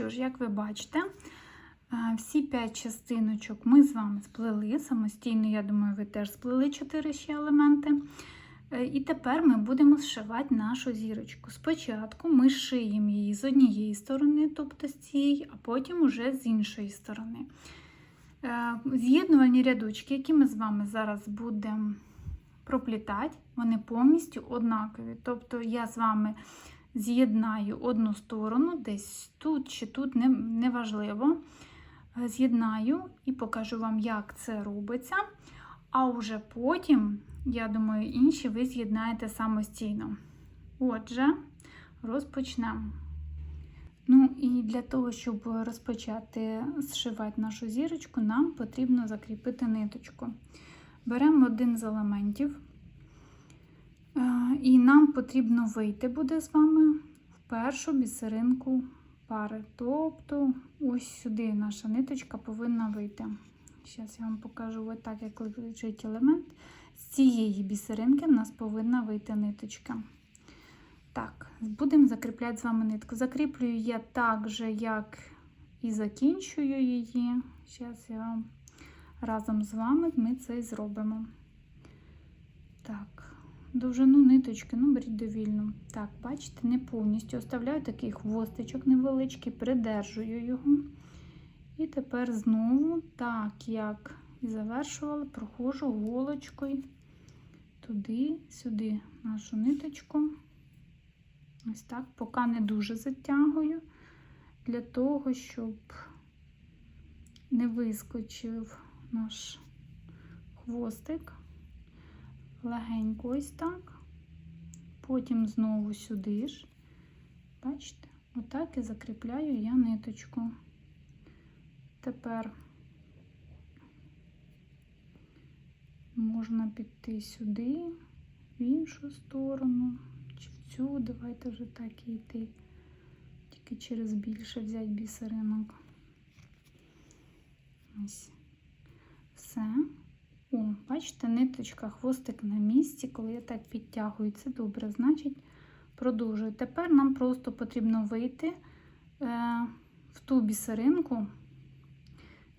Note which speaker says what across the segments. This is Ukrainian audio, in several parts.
Speaker 1: що ж, як ви бачите, е, всі 5 частиночок ми з вами сплели самостійно, я думаю, ви теж сплели 4 ще елементи. Е, І тепер ми будемо зшивати нашу зірочку. Спочатку ми шиємо її з однієї сторони, тобто з цієї, а потім уже з іншої сторони. Е, З'єднувальні рядочки, які ми з вами зараз будемо проплітати, вони повністю однакові. Тобто я з вами з'єднаю одну сторону, десь тут чи тут, неважливо. Е, З'єднаю і покажу вам, як це робиться. А вже потім, я думаю, інші ви з'єднаєте самостійно. Отже, розпочнемо. Ну і для того, щоб розпочати зшивати нашу зірочку, нам потрібно закріпити ниточку. Беремо один з елементів, і нам потрібно вийти буде з вами в першу бісеринку пари. Тобто, ось сюди наша ниточка повинна вийти. Зараз я вам покажу ось так, як лежить елемент. З цієї бісеринки в нас повинна вийти ниточка. Так, будемо закріпляти з вами нитку. Закріплюю я так же, як і закінчую її. Зараз я разом з вами ми це і зробимо. Так, довжину ниточки, ну, беріть довільну. Так, бачите, не повністю оставляю такий хвостичок невеличкий, придержую його. І тепер знову, так як і завершувала, проходжу голочкою туди-сюди нашу ниточку. Ось так, поки не дуже затягую, для того, щоб не вискочив наш хвостик. Легенько ось так. Потім знову сюди ж. Бачите, отак і закріпляю я ниточку. Тепер можна піти сюди, в іншу сторону, чи в цю, давайте вже так і йти. Тільки через більше взяти бісеринок. Ось. Все. О, бачите, ниточка, хвостик на місці, коли я так підтягую, це добре, значить, продовжую. Тепер нам просто потрібно вийти е, в ту бісеринку,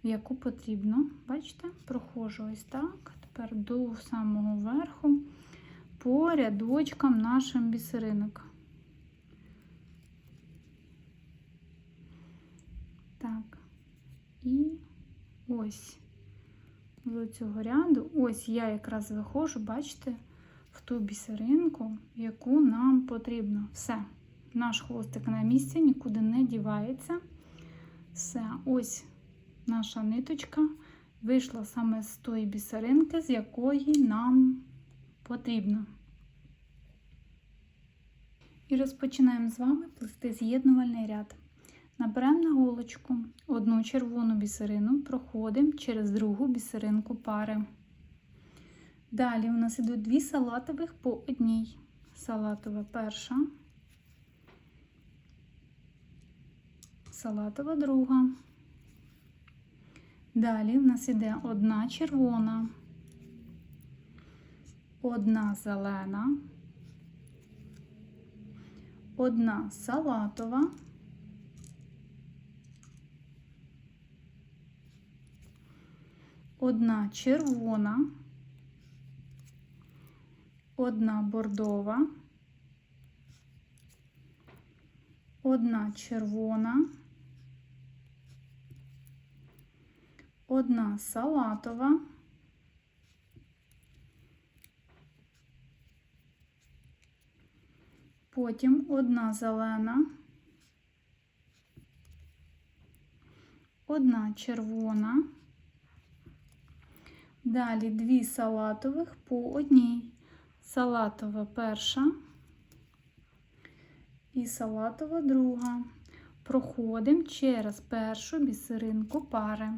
Speaker 1: в яку потрібно. Бачите, проходжу ось так. Тепер до самого верху по рядочкам нашим бісеринок. Так, і ось з цього ряду, ось я якраз виходжу, бачите, в ту бісеринку, яку нам потрібно. Все, наш хвостик на місці, нікуди не дівається. Все, ось наша ниточка вийшла саме з тої бісеринки, з якої нам потрібно. І розпочинаємо з вами плести з'єднувальний ряд. Наберемо на голочку одну червону бісерину, проходимо через другу бісеринку пари. Далі у нас йдуть дві салатових по одній. Салатова перша, салатова друга. Далі в нас йде одна червона, одна зелена, одна салатова, одна червона, одна бордова, одна червона. одна салатова, потім одна зелена, одна червона, далі дві салатових по одній. Салатова перша і салатова друга. Проходимо через першу бісеринку пари.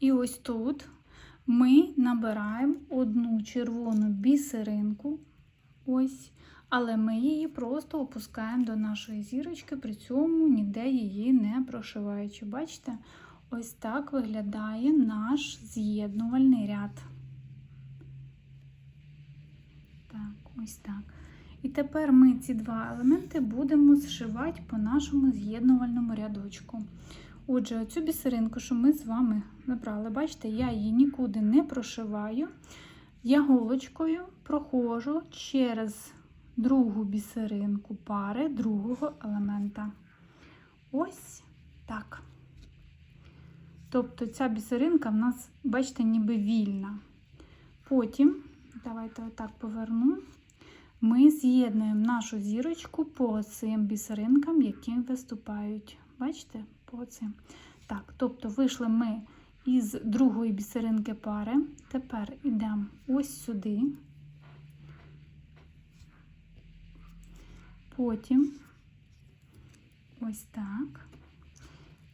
Speaker 1: І ось тут ми набираємо одну червону бісеринку, ось, але ми її просто опускаємо до нашої зірочки, при цьому ніде її не прошиваючи. Бачите, ось так виглядає наш з'єднувальний ряд. Так, ось так. І тепер ми ці два елементи будемо зшивати по нашому з'єднувальному рядочку. Отже, оцю бісеринку, що ми з вами набрали, бачите, я її нікуди не прошиваю. Я голочкою проходжу через другу бісеринку пари другого елемента. Ось так. Тобто ця бісеринка в нас, бачите, ніби вільна. Потім, давайте отак поверну, ми з'єднуємо нашу зірочку по цим бісеринкам, які виступають. Бачите, по цим. Так, тобто вийшли ми із другої бісеринки пари. Тепер йдемо ось сюди. Потім ось так.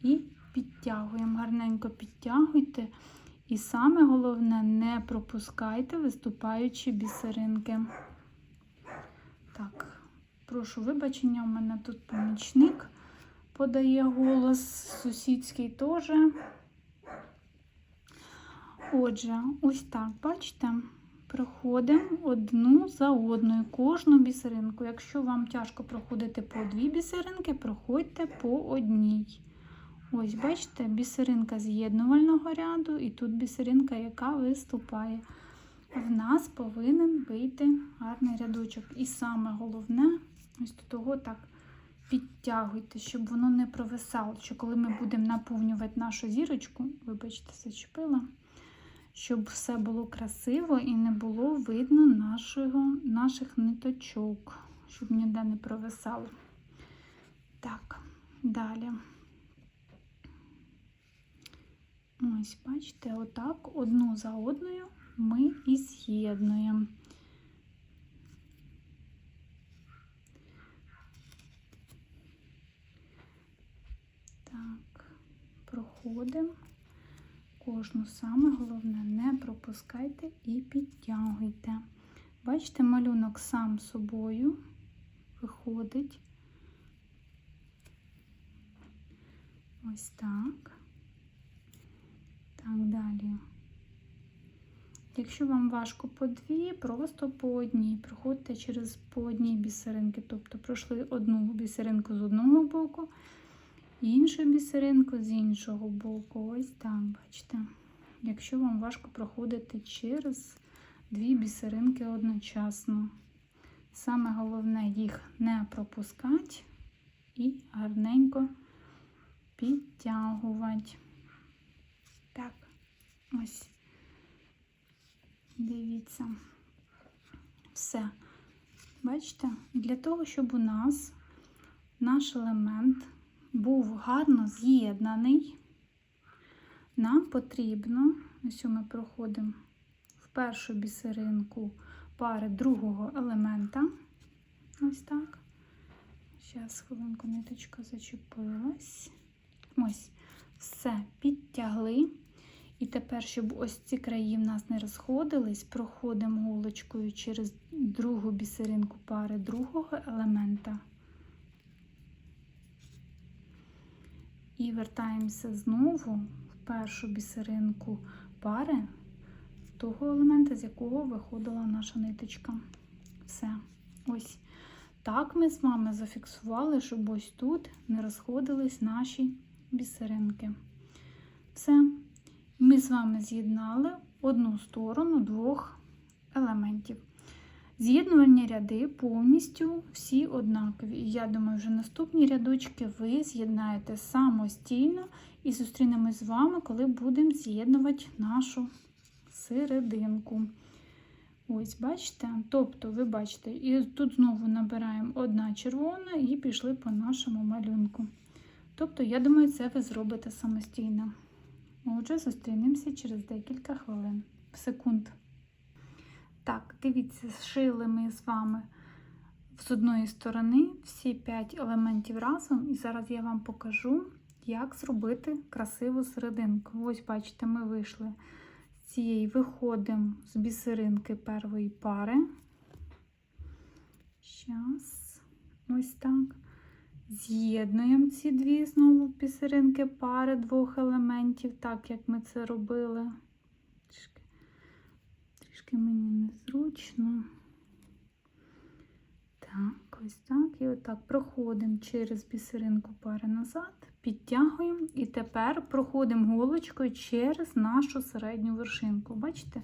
Speaker 1: І підтягуємо, гарненько підтягуйте. І саме головне, не пропускайте виступаючі бісеринки. Так, прошу вибачення, у мене тут помічник подає голос, сусідський теж. Отже, ось так, бачите, проходимо одну за одною кожну бісеринку. Якщо вам тяжко проходити по дві бісеринки, проходьте по одній. Ось, бачите, бісеринка з'єднувального ряду, і тут бісеринка, яка виступає. В нас повинен вийти гарний рядочок. І саме головне, ось до того так підтягуйте, щоб воно не провисало. Що коли ми будемо наповнювати нашу зірочку, вибачте, зачепила, щоб все було красиво і не було видно нашого, наших ниточок, щоб ніде не провисало. Так, далі. Ось, бачите, отак одну за одною ми і з'єднуємо. Так, проходимо. Кожну саме головне, не пропускайте і підтягуйте. Бачите, малюнок сам собою виходить. Ось так. Так, далі. Якщо вам важко по дві, просто по одній. Проходьте через по одній бісеринки. Тобто пройшли одну бісеринку з одного боку, іншу бісеринку з іншого боку. Ось так, бачите. Якщо вам важко проходити через дві бісеринки одночасно. Саме головне їх не пропускати і гарненько підтягувати. Так, ось. Дивіться. Все. Бачите? Для того, щоб у нас наш елемент був гарно з'єднаний, нам потрібно, ось ми проходимо в першу бісеринку пари другого елемента. Ось так. Зараз, хвилинку, ниточка зачепилась. Ось, все, підтягли. І тепер, щоб ось ці краї в нас не розходились, проходимо голочкою через другу бісеринку пари другого елемента. І вертаємося знову в першу бісеринку пари того елемента, з якого виходила наша ниточка. Все. Ось. Так ми з вами зафіксували, щоб ось тут не розходились наші бісеринки. Все. Ми з вами з'єднали одну сторону двох елементів. З'єднувальні ряди повністю всі однакові. І я думаю, вже наступні рядочки ви з'єднаєте самостійно і зустрінемось з вами, коли будемо з'єднувати нашу серединку. Ось, бачите? Тобто, ви бачите, і тут знову набираємо одна червона і пішли по нашому малюнку. Тобто, я думаю, це ви зробите самостійно. Отже, зустрінемося через декілька хвилин, секунд. Так, дивіться, зшили ми з вами з одної сторони всі 5 елементів разом, і зараз я вам покажу, як зробити красиву серединку. Ось, бачите, ми вийшли з цієї, виходимо з бісеринки першої пари. Зараз, ось так. З'єднуємо ці дві знову бісеринки пари двох елементів, так як ми це робили. Трішки, трішки мені незручно. Так. Ось так. І отак проходимо через бісеринку пари назад, підтягуємо і тепер проходимо голочкою через нашу середню вершинку. Бачите?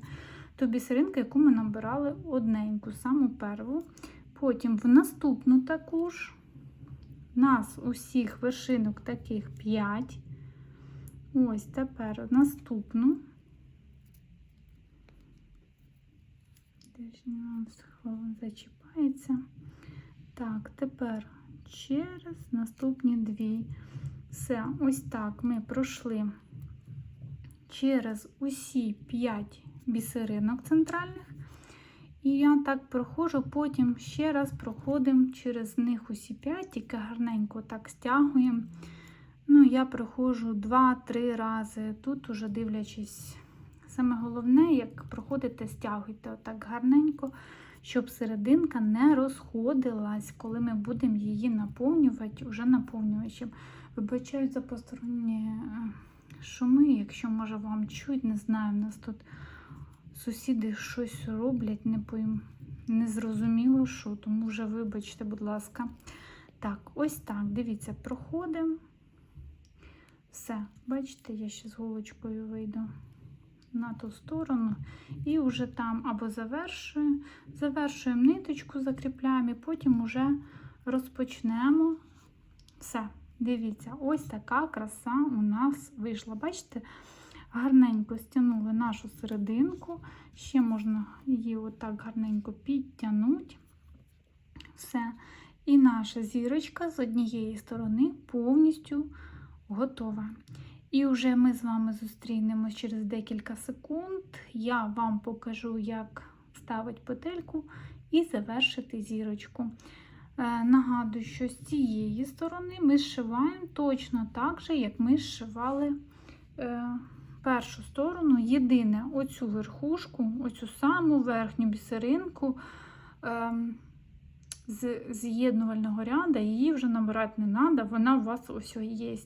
Speaker 1: То бісеринка, яку ми набирали одненьку, саму перву. Потім в наступну таку ж. Нас усіх вершинок таких 5. Ось тепер наступну. Зачіпається. Так, тепер через наступні дві. Все, ось так ми пройшли через усі 5 бісеринок центральних. І я так проходжу, потім ще раз проходимо через них усі 5, тільки гарненько так стягуємо. Ну, я проходжу 2-3 рази. Тут уже дивлячись, саме головне, як проходите, стягуйте отак гарненько, щоб серединка не розходилась, коли ми будемо її наповнювати уже наповнювачем. Вибачаю за посторонні е, шуми, якщо може вам чуть, не знаю, у нас тут сусіди щось роблять, не пойм... не що, тому вже вибачте, будь ласка. Так, ось так, дивіться, проходимо. Все, бачите, я ще з голочкою вийду на ту сторону, і вже там або завершуємо, завершуємо ниточку, закріпляємо, і потім вже розпочнемо. Все, дивіться, ось така краса у нас вийшла. Бачите? Гарненько стягнули нашу серединку, ще можна її отак гарненько підтягнути. Все. І наша зірочка з однієї сторони повністю готова. І вже ми з вами зустрінемось через декілька секунд. Я вам покажу, як ставити петельку і завершити зірочку. Е, нагадую, що з цієї сторони ми зшиваємо точно так же, як ми зшивали е, першу сторону. Єдине, оцю верхушку, оцю саму верхню бісеринку е, з з'єднувального ряду, її вже набирати не треба, вона у вас ось є.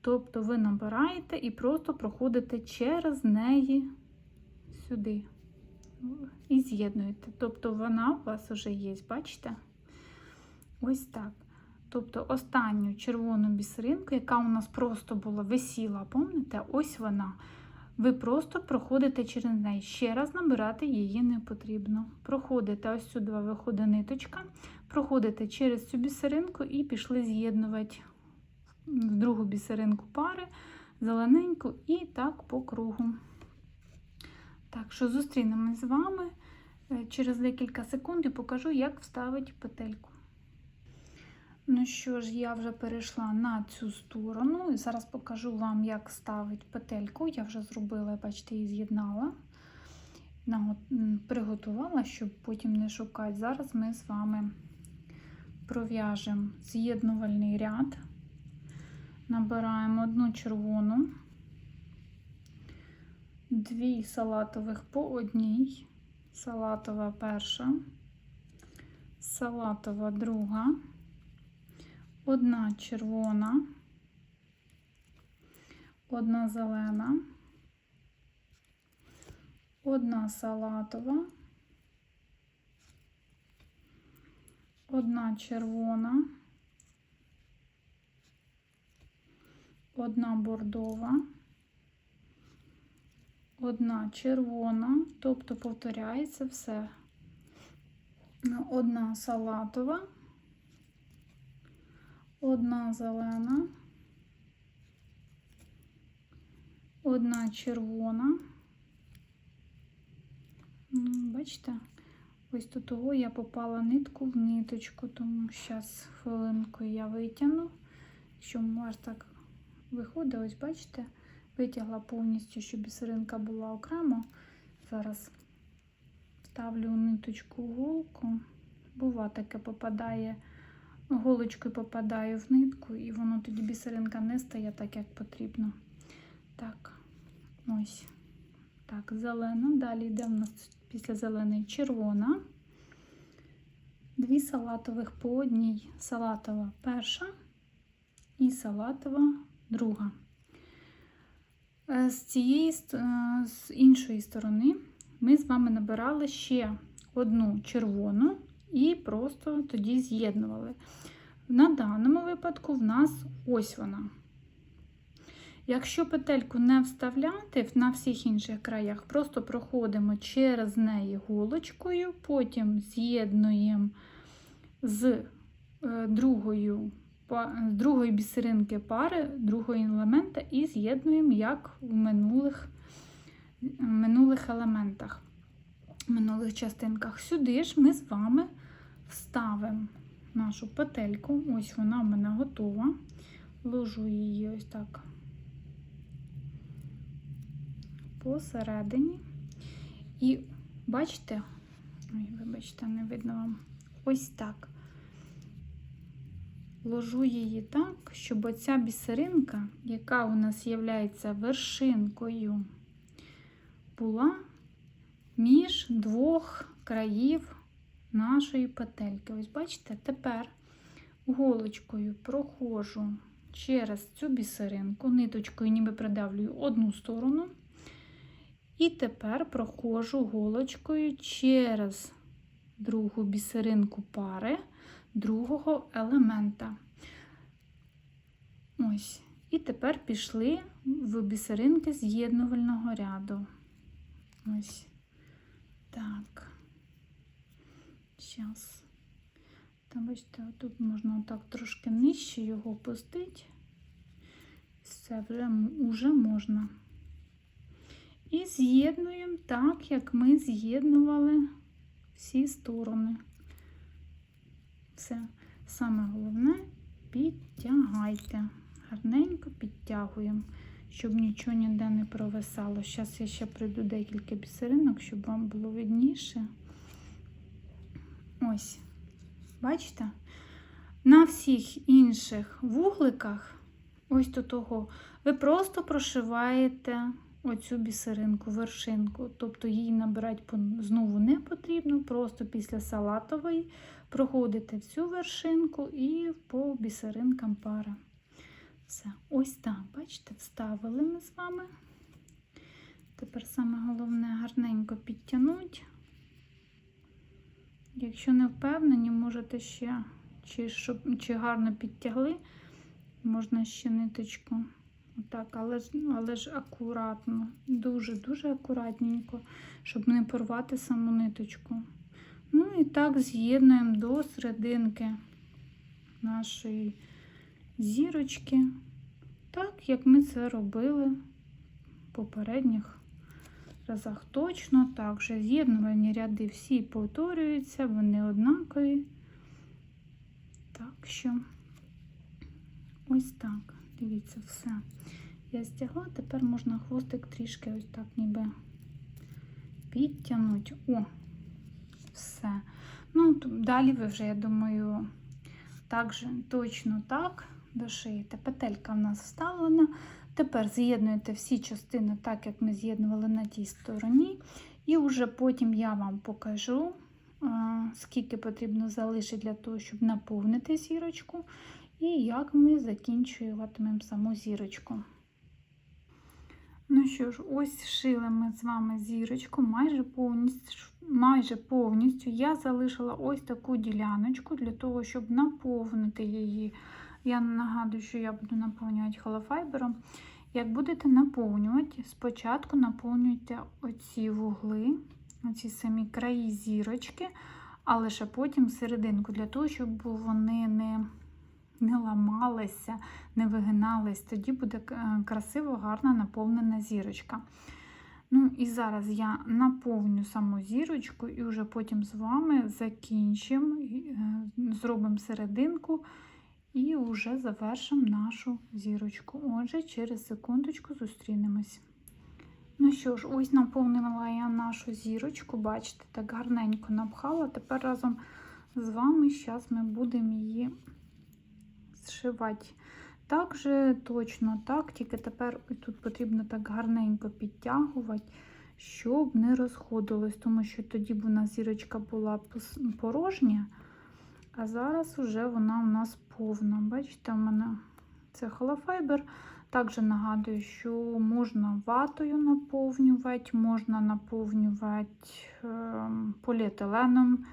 Speaker 1: Тобто ви набираєте і просто проходите через неї сюди. І з'єднуєте. Тобто вона у вас вже є, бачите? Ось так. Тобто останню червону бісеринку, яка у нас просто була висіла, пам'ятаєте? Ось вона. Ви просто проходите через неї. Ще раз набирати її не потрібно. Проходите ось сюди виходить ниточка, проходите через цю бісеринку і пішли з'єднувати в другу бісеринку пари, зелененьку і так по кругу. Так що зустрінемось з вами е, через декілька секунд і покажу, як вставити петельку. Ну що ж, я вже перейшла на цю сторону, і зараз покажу вам, як ставити петельку. Я вже зробила, бачите, її з'єднала, приготувала, щоб потім не шукати. Зараз ми з вами пров'яжемо з'єднувальний ряд набираємо одну червону, дві салатових по одній, салатова перша, салатова друга, одна червона, одна зелена, одна салатова, одна червона. одна бордова, одна червона, тобто повторяється все. Одна салатова, одна зелена, одна червона. Бачите, ось до того я попала нитку в ниточку, тому зараз хвилинку я витягну, що може так виходить, ось бачите, витягла повністю, щоб бісеринка була окремо. Зараз ставлю ниточку голку. Бува таке попадає, голочкою попадаю в нитку, і воно тоді бісеринка не стає так, як потрібно. Так, ось. Так, зелена. Далі йде в нас після зеленої червона. Дві салатових по одній. Салатова перша і салатова друга. Е, з цієї е, з іншої сторони ми з вами набирали ще одну червону і просто тоді з'єднували. На даному випадку в нас ось вона. Якщо петельку не вставляти на всіх інших краях, просто проходимо через неї голочкою, потім з'єднуємо з е, другою, з другої бісеринки пари, другого елемента і з'єднуємо як в минулих, в минулих елементах, минулих частинках. Сюди ж ми з вами вставимо нашу петельку. Ось вона в мене готова. Ложу її ось так посередині. І бачите, ой, вибачте, не видно вам. Ось так. Ложу її так, щоб оця бісеринка, яка у нас є вершинкою, була між двох країв нашої петельки. Ось бачите, тепер голочкою проходжу через цю бісеринку, ниточкою ніби придавлюю одну сторону. І тепер проходжу голочкою через другу бісеринку пари другого елемента. Ось. І тепер пішли в бісеринки з'єднувального ряду. Ось так. Зараз. Там, бачите, тут можна так трошки нижче його опустити. Все, вже, вже можна. І з'єднуємо так, як ми з'єднували всі сторони. Все. Саме головне підтягайте. Гарненько підтягуємо, щоб нічого ніде не провисало. Зараз я ще прийду декілька бісеринок, щоб вам було видніше. Ось, бачите? На всіх інших вугликах, ось до того, ви просто прошиваєте оцю бісеринку, вершинку. Тобто її набирати знову не потрібно, просто після салатової проходите всю вершинку і по бісеринкам пара. Все, ось так, бачите, вставили ми з вами. Тепер саме головне гарненько підтягнути. Якщо не впевнені, можете ще, чи, щоб, чи гарно підтягли, можна ще ниточку. Отак, але, але ж акуратно, дуже-дуже акуратненько, щоб не порвати саму ниточку. Ну і так з'єднуємо до серединки нашої зірочки, так як ми це робили в попередніх разах. Точно так же з'єднувальні ряди всі повторюються, вони однакові. Так що ось так. Дивіться, все. Я стягла, тепер можна хвостик трішки ось так ніби підтягнути. О, все. Ну, далі ви вже, я думаю, так же, точно так дошиєте. Петелька в нас вставлена. Тепер з'єднуєте всі частини так, як ми з'єднували на тій стороні. І вже потім я вам покажу, скільки потрібно залишити для того, щоб наповнити зірочку, і як ми закінчуватимемо саму зірочку. Ну що ж, ось шили ми з вами зірочку майже повністю. Майже повністю я залишила ось таку діляночку для того, щоб наповнити її. Я нагадую, що я буду наповнювати холофайбером. Як будете наповнювати, спочатку наповнюйте оці вугли, оці самі краї зірочки, а лише потім серединку, для того, щоб вони не, не ламалися, не вигинались. Тоді буде е, красиво, гарна наповнена зірочка. Ну і зараз я наповню саму зірочку і вже потім з вами закінчимо, е, зробимо серединку і вже завершимо нашу зірочку. Отже, через секундочку зустрінемось. Ну що ж, ось наповнила я нашу зірочку, бачите, так гарненько напхала. Тепер разом з вами зараз ми будемо її зшивати. Так же точно так, тільки тепер тут потрібно так гарненько підтягувати, щоб не розходилось, тому що тоді б у нас зірочка була порожня, а зараз вже вона у нас повна. Бачите, у мене це холофайбер. Також нагадую, що можна ватою наповнювати, можна наповнювати ем, поліетиленом,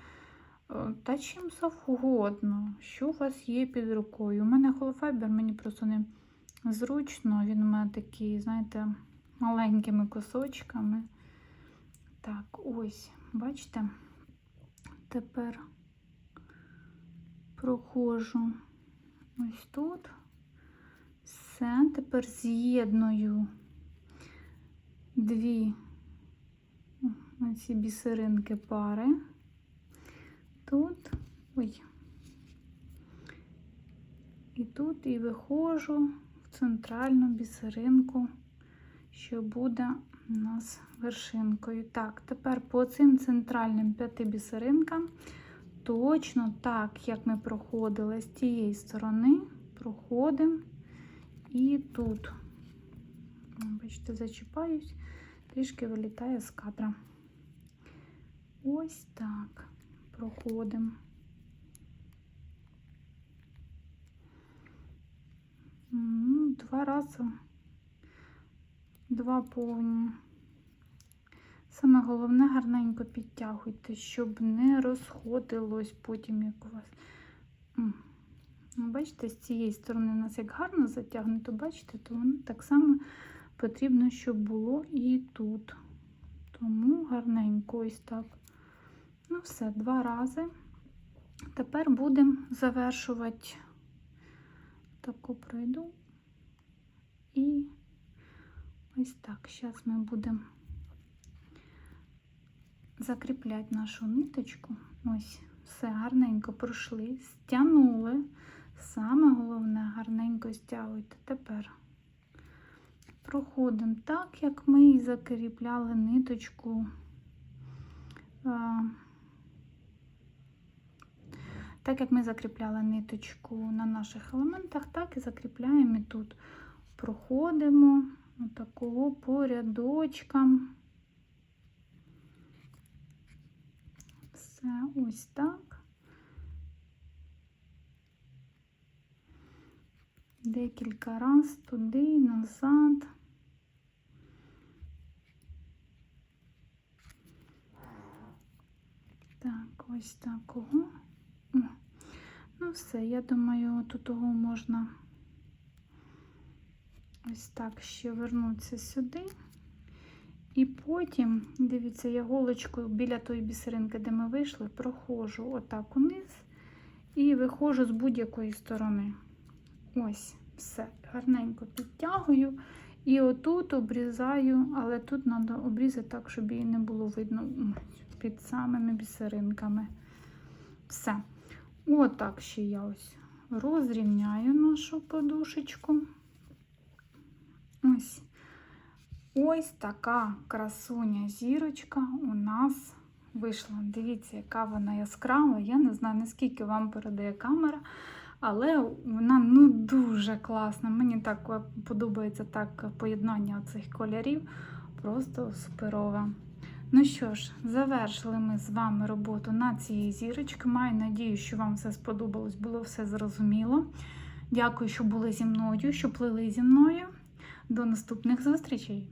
Speaker 1: Е, Та чим завгодно, що у вас є під рукою. У мене холофайбер, мені просто не зручно. Він у мене такий, знаєте, маленькими кусочками. Так, ось, бачите? Тепер проходжу ось тут. Все, тепер з'єдную дві ці бісеринки пари. Тут, ой, і тут, і виходжу в центральну бісеринку, що буде у нас вершинкою. Так, тепер по цим центральним п'яти бісеринкам, точно так, як ми проходили з тієї сторони, проходимо і тут. Бачите, зачіпаюсь, трішки вилітає з кадра. Ось так. Проходимо. Ну, два рази, два повні. Саме головне гарненько підтягуйте, щоб не розходилось потім, як у вас. Ну, Бачите, з цієї сторони у нас як гарно затягнуто, бачите, то воно так само потрібно, щоб було і тут. Тому гарненько ось так. Ну, все, два рази. Тепер будемо завершувати таку пройду. І ось так. Зараз ми будемо закріпляти нашу ниточку. Ось, все гарненько пройшли, стягнули. Саме головне, гарненько стягуйте. Тепер проходимо так, як ми і закріпляли ниточку. Так як ми закріпляли ниточку на наших елементах, так і закріпляємо і тут. Проходимо отакого по рядочкам. Все ось так. Декілька раз туди назад. Так, ось такого. Ну, все, я думаю, тут того можна ось так ще вернутися сюди. І потім, дивіться, я голочкою біля тої бісеринки, де ми вийшли, проходжу отак униз і виходжу з будь-якої сторони. Ось, все, гарненько підтягую. І отут обрізаю, але тут треба обрізати так, щоб її не було видно під самими бісеринками. Все. Отак ще я ось розрівняю нашу подушечку. Ось ось така красуня зірочка у нас вийшла. Дивіться, яка вона яскрава. Я не знаю, наскільки вам передає камера, але вона ну дуже класна. Мені так подобається так поєднання цих кольорів. Просто суперове. Ну що ж, завершили ми з вами роботу на цій зірочці. Маю надію, що вам все сподобалось, було все зрозуміло. Дякую, що були зі мною, що плили зі мною. До наступних зустрічей!